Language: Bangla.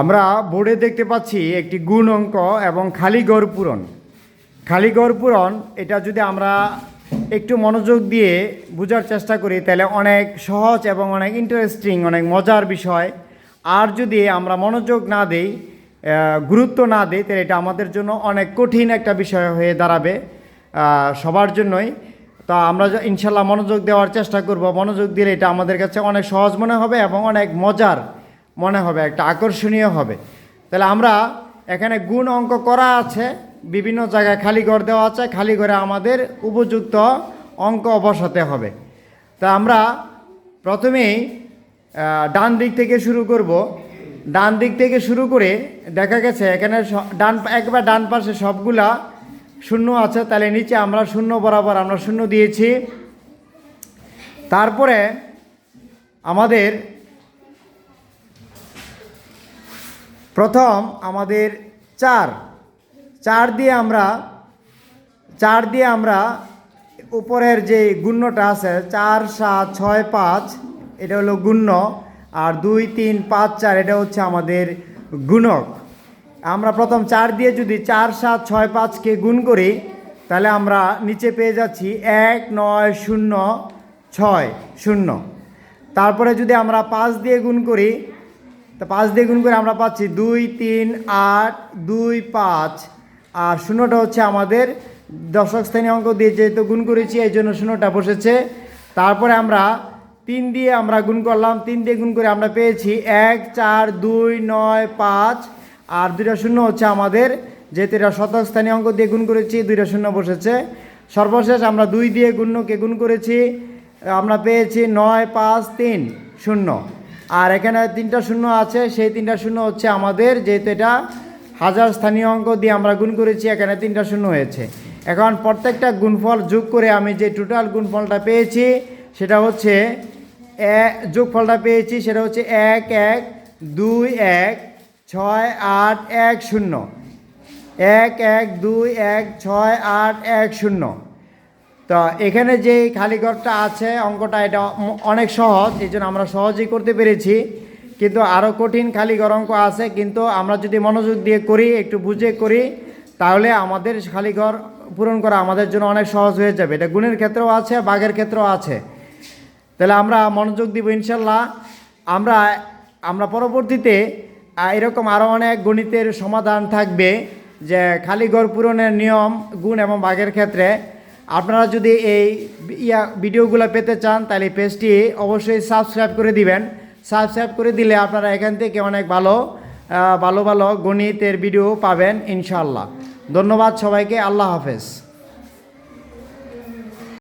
আমরা বোর্ডে দেখতে পাচ্ছি একটি গুণ অঙ্ক এবং খালি গড় পূরণ। খালি গড় পূরণ, এটা যদি আমরা একটু মনোযোগ দিয়ে বোঝার চেষ্টা করি, তাহলে অনেক সহজ এবং অনেক ইন্টারেস্টিং অনেক মজার বিষয়। আর যদি আমরা মনোযোগ না দেই গুরুত্ব না দিই, তাহলে এটা আমাদের জন্য অনেক কঠিন একটা বিষয় হয়ে দাঁড়াবে সবার জন্যই। তো আমরা ইনশাল্লাহ মনোযোগ দেওয়ার চেষ্টা করব। মনোযোগ দিলে এটা আমাদের কাছে অনেক সহজ মনে হবে এবং অনেক মজার। মনে হবে, একটা আকর্ষণীয় হবে। তাহলে আমরা এখানে গুণ অঙ্ক করা আছে, বিভিন্ন জায়গায় খালি ঘর দেওয়া আছে, খালি ঘরে আমাদের উপযুক্ত অঙ্ক বসাতে হবে। তা আমরা প্রথমেই ডান দিক থেকে শুরু করব। ডান দিক থেকে শুরু করে দেখা গেছে, এখানে ডান, একবার ডান পাশে সবগুলা শূন্য আছে, তাহলে নিচে আমরা শূন্য বরাবর আমরা শূন্য দিয়েছি। তারপরে আমাদের প্রথম আমাদের চার। চার দিয়ে আমরা, চার দিয়ে আমরা উপরের যে গুণ্যটা আছে, চার, সাত, ছয়, পাঁচ, এটা হলো গুণ্য, আর দুই, তিন, পাঁচ, চার, এটা হচ্ছে আমাদের গুণক। আমরা প্রথম চার দিয়ে যদি চার, সাত, ছয়, পাঁচকে গুণ করি, তাহলে আমরা নিচে পেয়ে যাচ্ছি এক, নয়, শূন্য, ছয়, শূন্য। তারপরে যদি আমরা পাঁচ দিয়ে গুণ করি তা পাঁচ দিয়ে গুণ করে আমরা পাচ্ছি দুই, তিন, আট, দুই, পাঁচ। আর শূন্যটা হচ্ছে আমাদের দশক স্থানীয় অঙ্ক দিয়ে যেহেতু গুণ করেছি, এই জন্য শূন্যটা বসেছে। তারপরে আমরা তিন দিয়ে আমরা গুণ করলাম, তিন দিয়ে গুণ করে আমরা পেয়েছি এক, চার, দুই, নয়, পাঁচ। আর দুইটা শূন্য হচ্ছে আমাদের, যেহেতু এটা শতক স্থানীয় অঙ্ক দিয়ে গুণ করেছি, দুইটা শূন্য বসেছে। সর্বশেষ আমরা দুই দিয়ে গুণ্যকে গুণ করেছি, আমরা পেয়েছি নয়, পাঁচ, তিন, শূন্য। আর এখানে তিনটা শূন্য আছে, সেই তিনটা শূন্য হচ্ছে আমাদের, যেহেতু এটা হাজার স্থানীয় অঙ্ক দিয়ে আমরা গুণ করেছি, এখানে তিনটা শূন্য হয়েছে। এখন প্রত্যেকটা গুণফল যোগ করে আমি যে টোটাল গুণফলটা পেয়েছি, সেটা হচ্ছে যোগফলটা পেয়েছি, সেটা হচ্ছে এক এক, দুই, এক, ছয়, আট, এক, শূন্য। এক এক, দুই, এক, ছয়, আট, এক, শূন্য। তো এখানে যে খালি ঘরটা আছে, অঙ্কটা এটা অনেক সহজ, এই জন্য আমরা সহজেই করতে পেরেছি। কিন্তু আরও কঠিন খালি ঘর অঙ্ক আছে, কিন্তু আমরা যদি মনোযোগ দিয়ে করি, একটু বুঝে করি, তাহলে আমাদের খালি ঘর পূরণ করা আমাদের জন্য অনেক সহজ হয়ে যাবে। এটা গুণের ক্ষেত্রেও আছে, বাঘের ক্ষেত্রেও আছে। তাহলে আমরা মনোযোগ দিব ইনশাল্লাহ। আমরা আমরা পরবর্তীতে এরকম আরও অনেক গণিতের সমাধান থাকবে যে খালি ঘর পূরণের নিয়ম, গুণ এবং বাঘের ক্ষেত্রে আপনারা যদি এই ইয়া ভিডিওগুলো পেতে চান, তাহলে পেজটি অবশ্যই সাবস্ক্রাইব করে দিবেন। সাবস্ক্রাইব করে দিলে আপনারা এখান থেকে অনেক ভালো ভালো ভালো গণিতের ভিডিও পাবেন ইনশাল্লাহ ধন্যবাদ সবাইকে, আল্লাহ হাফেজ।